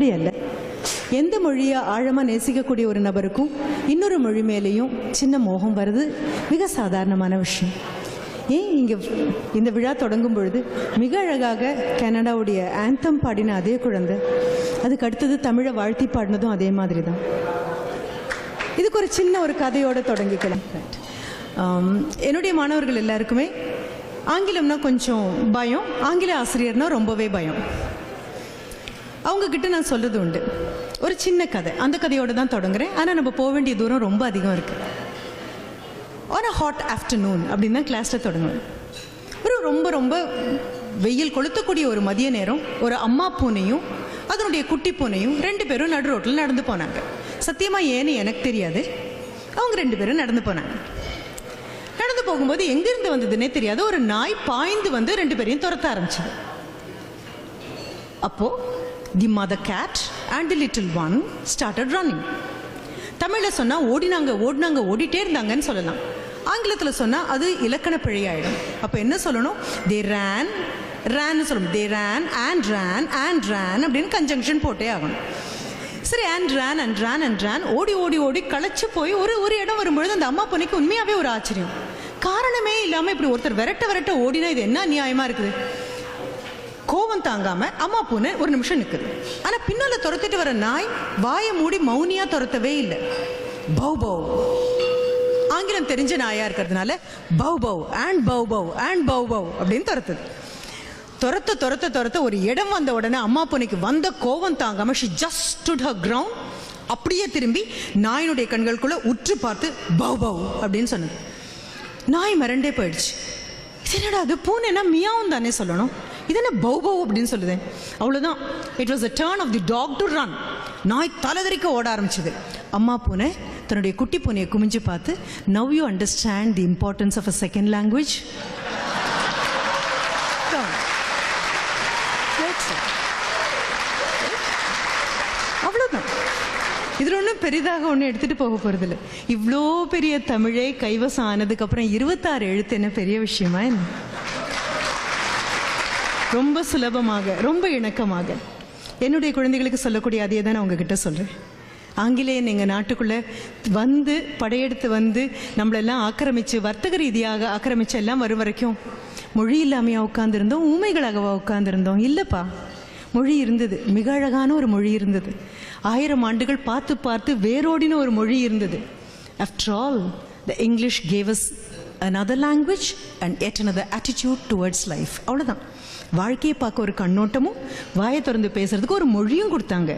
அப்படி அல்ல எந்த மொழியை ஆழமாக நேசிக்கக்கூடிய ஒரு நபருக்கும் இன்னொரு மொழி மேலேயும் சின்ன மோகம் வருது மிக சாதாரணமான விஷயம். ஏன் இங்கே இந்த விழா தொடங்கும் பொழுது மிக அழகாக கனடாவுடைய ஆந்தம் பாடின அதே குழந்தை அதுக்கு அடுத்தது தமிழை வாழ்த்தி பாடினதும் அதே மாதிரி தான் இதுக்கு ஒரு சின்ன ஒரு கதையோடு தொடங்கிக்கலாம். என்னுடைய மாணவர்கள் எல்லாருக்குமே ஆங்கிலம்னா கொஞ்சம் பயம் ஆங்கில ஆசிரியர்னா ரொம்பவே பயம். அவங்க கிட்ட நான் சொல்றது உண்டு. ஒரு சின்ன கதை. அந்த கதையோட தான் தொடங்குறேன். ஆனால் நம்ம போக வேண்டிய தூரம் ரொம்ப அதிகம் இருக்கு. ஆன் அ ஹாட் ஆஃப்டர்நூன் அப்படின்னு தான் கிளாஸில் தொடங்குவேன். ஒரு ரொம்ப ரொம்ப வெயில் கொளுத்தக்கூடிய ஒரு மதிய நேரம். ஒரு அம்மா பூனையும் அதனுடைய குட்டி பூனையும் ரெண்டு பேரும் நடு ரோட்டில் நடந்து போனாங்க. சத்தியமாக ஏன்னு எனக்கு தெரியாது. அவங்க ரெண்டு பேரும் நடந்து போனாங்க. நடந்து போகும்போது எங்கிருந்து வந்ததுன்னே தெரியாது. ஒரு நாய் பாய்ந்து வந்து ரெண்டு பேரையும் துரத்த ஆரம்பிச்சது. அப்போது the mother cat and the little one started running தமிழில் சொன்னால் ஓடினாங்க ஓடினாங்க ஓடிட்டே இருந்தாங்கன்னு சொல்லலாம். ஆங்கிலத்தில் சொன்னால் அது இலக்கண பிழையாயிடும். அப்போ என்ன சொல்லணும்? தே ரேன் ரேன்னு சொல்லணும் தே ரேன் அண்ட் ரேன் அண்ட் ரேன் அப்படின்னு கன்ஜங்ஷன் போட்டே ஆகணும். சரி and ran and ran and ran ஓடி ஓடி ஓடி களைச்சு போய் ஒரு ஒரு இடம் வரும்பொழுது அந்த அம்மா பொண்ணுக்கு உண்மையாகவே ஒரு ஆச்சரியம். காரணமே இல்லாமல் இப்படி ஒருத்தர் விரட்ட விரட்ட ஓடினா இது என்ன நியாயமாக இருக்குது? கோவம் தாங்காம அம்மா பூனை ஒரு நிமிஷம் நிக்குது. ஆனா பின்னால துரத்திட்டு வர நாய் வாயை மூடி மௌனியா துரத்தவே இல்லை. பௌ பௌ. ஆங்கிலம் தெரிஞ்ச நாயா இருக்கிறதுனால பௌ பௌ அண்ட் பௌ பௌ அண்ட் பௌ பௌ அப்படின்னு துரத்துது. துரத்த துரத்த துரத்த ஒரு இடம் வந்த உடனே அம்மா பூனைக்கு வந்த கோவம் தாங்காம she just stood her ground அப்படியே திரும்பி நாயினுடைய கண்களுக்குள்ள உற்று பார்த்து பௌ பௌ அப்படின்னு சொன்னது. நாய் மிரண்டே போயிடுச்சு. என்னடா அது? பூனைனா மியாவும் தானே சொல்லணும். இது என்ன பௌ பௌ அப்படின்னு சொல்லுது. அவ்வளோதான் it was a turn of the dog to run நாய் தலைதறிக்க ஓட ஆரம்பிச்சது. அம்மா பூனை தன்னுடைய குட்டி பூனையை குமிஞ்சு பார்த்து now you understand the importance of a second language அவ்வளோதான் இதில் ஒன்றும் பெரிதாக ஒன்றும் எடுத்துகிட்டு போக போகிறதில்ல இவ்வளோ பெரிய தமிழே கைவசம் ஆனதுக்கப்புறம் இருபத்தாறு எழுத்து என்ன பெரிய விஷயமா என்ன? ரொம்ப சுலபமாக ரொம்ப இணக்கமாக. என்னுடைய குழந்தைகளுக்கு சொல்லக்கூடிய அதே தான் நான் உங்ககிட்ட சொல்கிறேன் ஆங்கிலேயன் எங்கள் நாட்டுக்குள்ளே வந்து படையெடுத்து வந்து நம்மளெல்லாம் ஆக்கிரமித்து வர்த்தக ரீதியாக ஆக்கிரமிச்சு எல்லாம் வரும் வரைக்கும் மொழி இல்லாமையாக உட்காந்துருந்தோம் ஊமைகளாகவா உட்காந்துருந்தோம் இல்லைப்பா. மொழி இருந்தது. மிக அழகான ஒரு மொழி இருந்தது. ஆயிரம் ஆண்டுகள் பார்த்து பார்த்து வேரோடின ஒரு மொழி இருந்தது. After all the English gave us as another language and yet another attitude towards life. அவ்வளோதான் வாழ்க்கையை பார்க்க ஒரு கண்ணோட்டமும் வாயை திறந்து பேசுறதுக்கு ஒரு மொழியும் கொடுத்தாங்க.